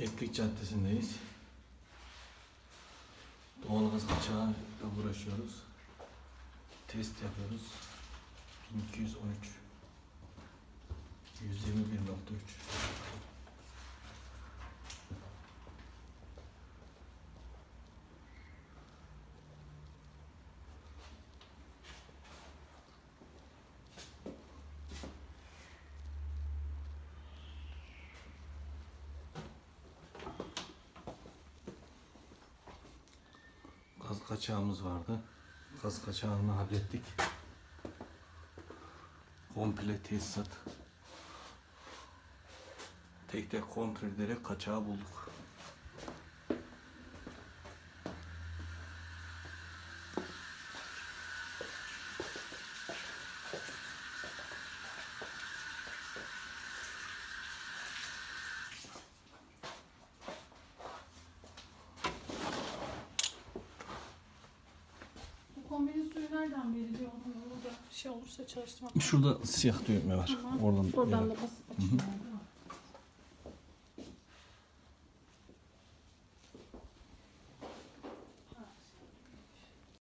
Etlik Caddesi'ndeyiz. Doğalgaz kaçağıyla uğraşıyoruz. Test yapıyoruz. 1213 121.3 Gaz kaçağımız vardı. Gaz kaçağını hallettik. Komple tesisat. Tek tek kontrol ederek kaçağı bulduk. Kombinin suyu nereden veriliyor? Onu orada şey olursa çalıştırmak. Şurada siyah düğme var. Tamam. Oradan, Oradan da basıp açılıyor.